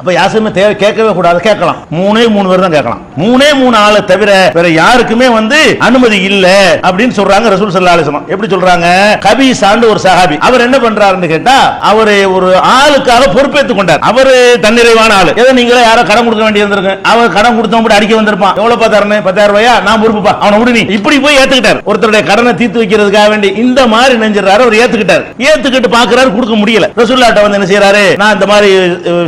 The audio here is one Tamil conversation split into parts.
அப்ப யாசுமே தேவை கேட்கவே கூடாது. கேட்கலாம். மூணே மூணு பேர் தான் கேட்கலாம். மூணே மூணு ஆளை தவிர வேற யாருக்குமே வந்து அனுமதி இல்ல அப்படின்னு சொல்றாங்க ரசூல் சல்லா அலிஸ்லாம் எப்படி சொல்றாங்க? கபீசாண்டு ஒரு சஹாபி. அவர் என்ன பண்றாருன்னு கேட்டா அவரு ஒரு ஆளுக்காக பொறுப்பேற்றுக் கொண்டார். அவரு தன்னிறைவான ஆளு. ஏதோ நீங்களே யாரோ கடன் கொடுக்க வேண்டி இருந்திருக்கு. அவர் கடன் கொடுத்தவங்க கூட அடிக்க வந்திருப்பான். எவ்வளவு தரணும் பத்தாயிரம் ரூபாயா? நான் பொறுப்புப்பா. அவனை விடு நீ. இப்படி போய் ஏத்துக்கிட்டார். ஒருத்தருடைய கடனை தீர்த்து வைக்கிறதுக்காக வேண்டி இந்த மாதிரி நெஞ்சிடறாரு. அவர் ஏத்துக்கிட்டார். ஏத்துக்கிட்டு பாக்குறாரு கொடுக்க முடியல. ரசூல்லாட்ட வந்து என்ன செய்யறாரு நான் இந்த மாதிரி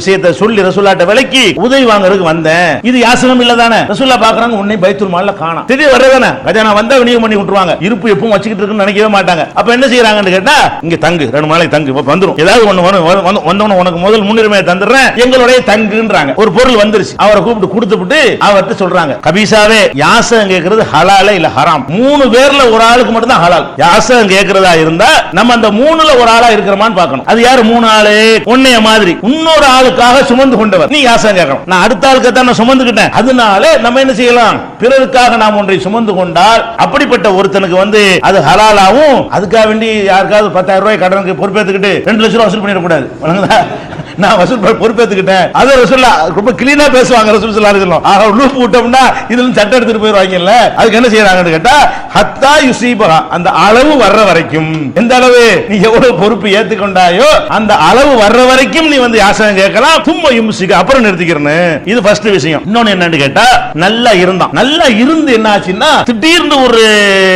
விஷயத்தை சொல்லி சொல்லி ரசூல்லாட்ட விலைக்கு உதவி வாங்குறதுக்கு வந்தேன். இது யாசனம் இல்ல தானே ரசூல்லா பாக்குறாங்க உன்னை பைத்துல் மால்ல காணும். திடீர் வர்றதானே கஜானா வந்தா விநியோகம் பண்ணி விட்டுருவாங்க. இருப்பு எப்பவும் வச்சுக்கிட்டு இருக்குன்னு நினைக்கவே மாட்டாங்க. அப்ப என்ன செய்யறாங்கன்னு கேட்டா இங்க தங்கு ரெண்டு நாளைக்கு தங்கு வந்துடும் ஏதாவது ஒண்ணு வந்தவன உனக்கு முதல் முன்னுரிமையை தந்துடுறேன். எங்களுடைய தங்குன்றாங்க. ஒரு பொருள் வந்துருச்சு. அவரை கூப்பிட்டு கொடுத்துவிட்டு அவர்கிட்ட சொல்றாங்க. கபீசாவே யாசகம் கேட்கறது ஹலால இல்ல ஹராம். மூணு பேர்ல ஒரு ஆளுக்கு மட்டும் தான் ஹலால். யாசகம் கேட்கறதா இருந்தா நம்ம அந்த மூணுல ஒரு ஆளா இருக்கிறோமான்னு பார்க்கணும். அது யாரு? மூணு ஆளு. உன்னைய மாதிரி. இன்னொரு ஆளுக்காக சும சுமந்து கொண்டவர். நீ யாசகம் கேட்கணும் நான் அடுத்த ஆளுக்கு தான் நான் சுமந்துக்கிட்டேன். அதனால நம்ம என்ன செய்யலாம்? பிறருக்காக நாம் ஒன்றை சுமந்து கொண்டால் அப்படிப்பட்ட ஒருத்தனுக்கு வந்து அது ஹலாலாவும் அதுக்காக வேண்டி யாருக்காவது பத்தாயிரம் ரூபாய் கடனுக்கு பொறுப்பேற்றுக்கிட்டு ரெண்டு லட்சம் ரூபாய் வசூல் பண்ணிடக்கூடாது. நான் வசூல் பொறுப்பேற்றுக்கிட்டேன் அதை ரசூல்லா ரொம்ப கிளீனா பேசுவாங்க ரசூல் ஸல்லல்லாஹு அலைஹி ஆக லூப் விட்டோம்னா இதுல சட்டை எடுத்துட்டு போயிருவாங்கல்ல அதுக்கு என்ன செய்யறாங்கன்னு கேட்டா ஹத்தா யுசீபகா அந்த அளவு வர்ற வரைக்கும். எந்த அளவு? நீ எவ்வளவு பொறுப்பு ஏத்துக்கொண்டாயோ அந்த அளவு வர்ற வரைக்கும் நீ வந்து யாசகம் கேட்கலாம் தும்ம யும்சிக்கு அப்புறம் நிறுத்திக்கிறேன்னு. இது ஃபர்ஸ்ட் விஷயம். இன்னொன்னு என்னன்னு கேட்டா நல்லா இருந்தான். நல்லா இருந்து என்ன ஆச்சுன்னா திடீர்னு ஒரு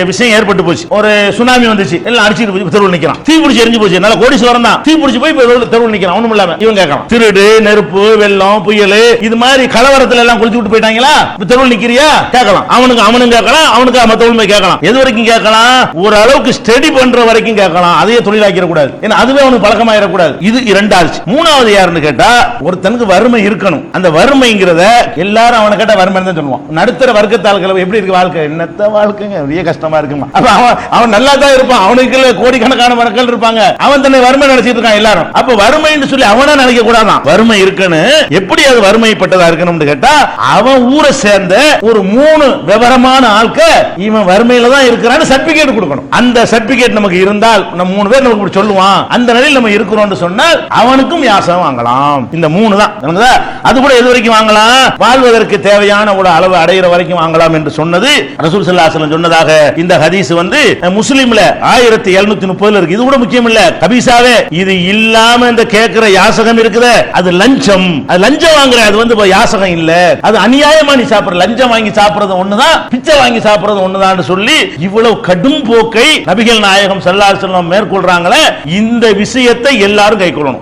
விஷயம் ஏற்பட்டு போச்சு. ஒரு சுனாமி வந்துச்சு. எல்லாம் அடிச்சிட்டு போய் தெருவில் நிக்கிறான். தீ பிடிச்சி எரிஞ்சு போச்சு. நல்ல கோடீஸ்வரன் தான். தீ பிடிச்சி போய் தெருவில் தெருவில் நிக்கிறான். ஒண்ணும் இல்லாம. இவன் கேட்கலாம் திருடு நெருப்பு வெள்ளம் புயல் இது மாதிரி கலவரத்துல எல்லாம் குளிச்சு விட்டு போயிட்டாங்களா? தெருவில் நிக்கிறியா? கேட்கலாம். அவனுக்கு அவனும் கேட்கலாம். அவனுக்கு மத்தவங்களுமே கேட்கலாம். எது வரைக்கும் கேட்கலாம்? ஒரு அளவுக்கு ஸ்டடி பண்ற வரைக்கும் கேட்கலாம். அதையே தொழிலாக்கிற கூடாது ஏன்னா அதுவே அவனுக்கு பழக்கமாயிடக்கூடாது. இது இரண்டாவது மூணாவது யாருன்னு கேட்டா ஒருத்தனுக்கு வறுமை இருக்கணும். அந்த வறுமைங்கிறத எல்லாரும் அவனை கேட்ட வறுமை தான் சொல்லுவான். நடுத்தர வர்க்கத்தாள்கள் எப்படி இருக்கு வாழ்க்கை? என்னத்த வாழ்க்கைங்க? பெரிய கஷ்டமா இருக்குமா? அப்ப அவன் அவன் நல்லா தான் இருப்பான். அவனுக்கு கோடிக்கணக்கான மக்கள் இருப்பாங்க. அவன் தன்னை வறுமை நினைச்சிட்டு இருக்கான் எல்லாரும். அப்ப வறுமைன்னு சொல்லி அவனா நினைக்க கூடாதான். வறுமை இருக்குன்னு எப்படி அது வறுமைப்பட்டதா இருக்கணும்னு கேட்டா அவன் ஊரை சேர்ந்த ஒரு மூணு விவரமான ஆட்க இவன் வறுமையில தான் இருக்கிறான்னு சர்டிபிகேட் கொடுக்கணும். அந்த சர்டிபிகேட் நமக்கு இருந்தால் நம்ம மூணு பேர் நமக்கு சொல்லுவான். அந்த நிலையில் நம்ம இருக்கிறோம்னு சொன்னால் அவனுக்கும் யாசம் வாங்கலாம். இந்த மூணு தான் அது கூட எது வரைக்கும் வாங்கலாம்? வாழ்வதற்கு தேவையான ஒரு அளவு அடைகிற வரைக்கும் வாங்கலாம் என்று சொன்னது ரசூல் சல்லாசலம் சொன்னதாக இந்த ஹதீஸ் வந்து முஸ்லீம்ல ஆயிரத்தி எழுநூத்தி முப்பதுல இருக்கு. இது கூட முக்கியம் இல்ல. கபீசாவே இது இல்லாம இந்த கேட்கிற யாசகம் இருக்குதே. அது லஞ்சம். அது லஞ்சம் வாங்குற அது வந்து யாசகம் இல்ல. அது அநியாயமா நீ சாப்பிடுற. லஞ்சம் வாங்கி சாப்பிடுறது ஒண்ணுதான் பிச்சை வாங்கி சாப்பிடுறது ஒண்ணுதான் சொல்லி இவ்வளவு கடும் போக்கை நபிகள் நாயகம் ஸல்லல்லாஹு மேற்கொள்றாங்களே. இந்த விஷயத்தை எல்லாரும் கைக்கொள்ளணும்